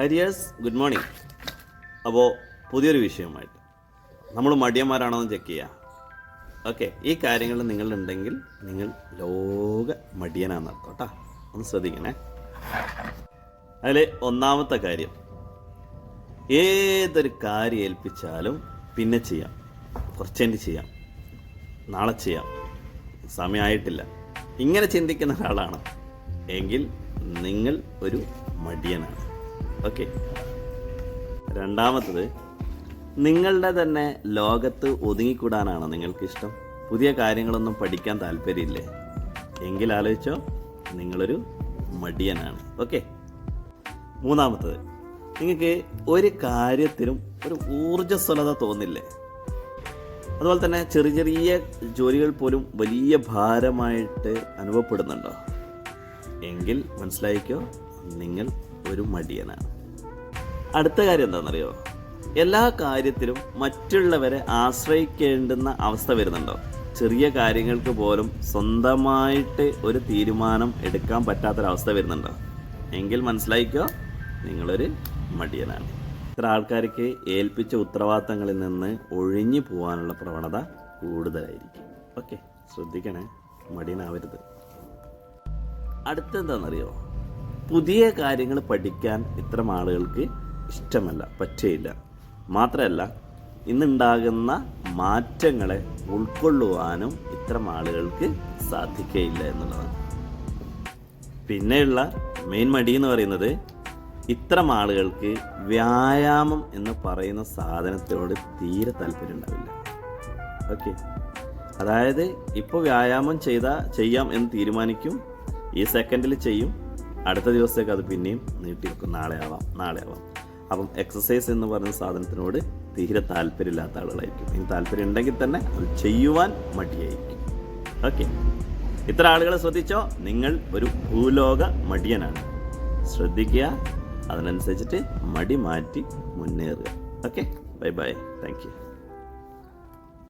ഹരിയേഴ്സ് good morning. അപ്പോൾ പുതിയൊരു വിഷയമായിട്ട് നമ്മൾ മടിയന്മാരാണോ എന്ന് ചെക്ക് ചെയ്യുക ഓക്കെ ഈ കാര്യങ്ങൾ നിങ്ങളുണ്ടെങ്കിൽ നിങ്ങൾ ലോക മടിയനാന്ന് കേട്ടോ. ഒന്ന് ശ്രദ്ധിക്കണേ. അതിൽ ഒന്നാമത്തെ കാര്യം. ഏതൊരു കാര്യം ഏൽപ്പിച്ചാലും പിന്നെ ചെയ്യാം. കുറച്ചെന്റെ ചെയ്യാം. നാളെ ചെയ്യാം. സമയമായിട്ടില്ല. ഇങ്ങനെ ചിന്തിക്കുന്ന ഒരാളാണ്. എങ്കിൽ നിങ്ങൾ ഒരു മടിയനാണ്. ഓക്കെ. രണ്ടാമത്തത് നിങ്ങളുടെ തന്നെ ലോകത്ത് ഒതുങ്ങിക്കൂടാനാണോ നിങ്ങൾക്ക് ഇഷ്ടം പുതിയ കാര്യങ്ങളൊന്നും പഠിക്കാൻ താല്പര്യമില്ലേ? എങ്കിൽ ആലോചിച്ചോ നിങ്ങളൊരു മടിയനാണ്. ഓക്കെ. മൂന്നാമത്തത് നിങ്ങൾക്ക് ഒരു കാര്യത്തിലും ഒരു ഊർജസ്വലത തോന്നില്ലേ? അതുപോലെ തന്നെ ചെറിയ ചെറിയ ജോലികൾ പോലും വലിയ ഭാരമായിട്ട് അനുഭവപ്പെടുന്നുണ്ടോ? എങ്കിൽ മനസ്സിലായിക്കോ നിങ്ങൾ ഒരു മടിയനാണ്. അടുത്ത കാര്യം എന്താണെന്നറിയോ? എല്ലാ കാര്യത്തിലും മറ്റുള്ളവരെ ആശ്രയിക്കേണ്ടുന്ന അവസ്ഥ വരുന്നുണ്ടോ? ചെറിയ കാര്യങ്ങൾക്ക് പോലും സ്വന്തമായിട്ട് ഒരു തീരുമാനം എടുക്കാൻ പറ്റാത്തൊരവസ്ഥ വരുന്നുണ്ടോ? എങ്കിൽ മനസ്സിലായിക്കോ നിങ്ങളൊരു മടിയനാണ്. ഇത്ര ആൾക്കാർക്ക് ഏൽപ്പിച്ച ഉത്തരവാദിത്തങ്ങളിൽ നിന്ന് ഒഴിഞ്ഞു പോകാനുള്ള പ്രവണത കൂടുതലായിരിക്കും. ഓക്കെ ശ്രദ്ധിക്കണേ മടിയനാവരുത്. അടുത്തെന്താണെന്നറിയോ? പുതിയ കാര്യങ്ങൾ പഠിക്കാൻ ഇത്തരം ആളുകൾക്ക് ഇഷ്ടമല്ല പറ്റേയില്ല. മാത്രമല്ല ഇന്നുണ്ടാകുന്ന മാറ്റങ്ങളെ ഉൾക്കൊള്ളുവാനും ഇത്തരം ആളുകൾക്ക് സാധിക്കുകയില്ല എന്നുള്ളതാണ്. പിന്നെയുള്ള മെയിൻ മടി എന്ന് പറയുന്നത് ഇത്തരം ആളുകൾക്ക് വ്യായാമം എന്ന് പറയുന്ന സാധനത്തിനോട് തീരെ താല്പര്യം ഉണ്ടാവില്ല. ഓക്കെ അതായത് ഇപ്പോൾ വ്യായാമം ചെയ്താൽ ചെയ്യാം എന്ന് തീരുമാനിക്കും. ഈ സെക്കൻഡിൽ ചെയ്യും. അടുത്ത ദിവസത്തേക്ക് അത് പിന്നെയും നീട്ടി വെക്കും. നാളെ ആവാം നാളെ ആവാം. അപ്പം എക്സസൈസ് എന്ന് പറയുന്ന സാധനത്തിനോട് തീരെ താല്പര്യമില്ലാത്ത ആളുകളായിരിക്കും. ഇനി താല്പര്യം ഉണ്ടെങ്കിൽ തന്നെ അത് ചെയ്യുവാൻ മടിയായിരിക്കും. ഓക്കെ ഇത്ര ആളുകളെ ശ്രദ്ധിച്ചോ? നിങ്ങൾ ഒരു ഭൂലോക മടിയനാണ്. ശ്രദ്ധിക്കുക. അതിനനുസരിച്ചിട്ട് മടി മാറ്റി മുന്നേറുക. Okay bye bye thank you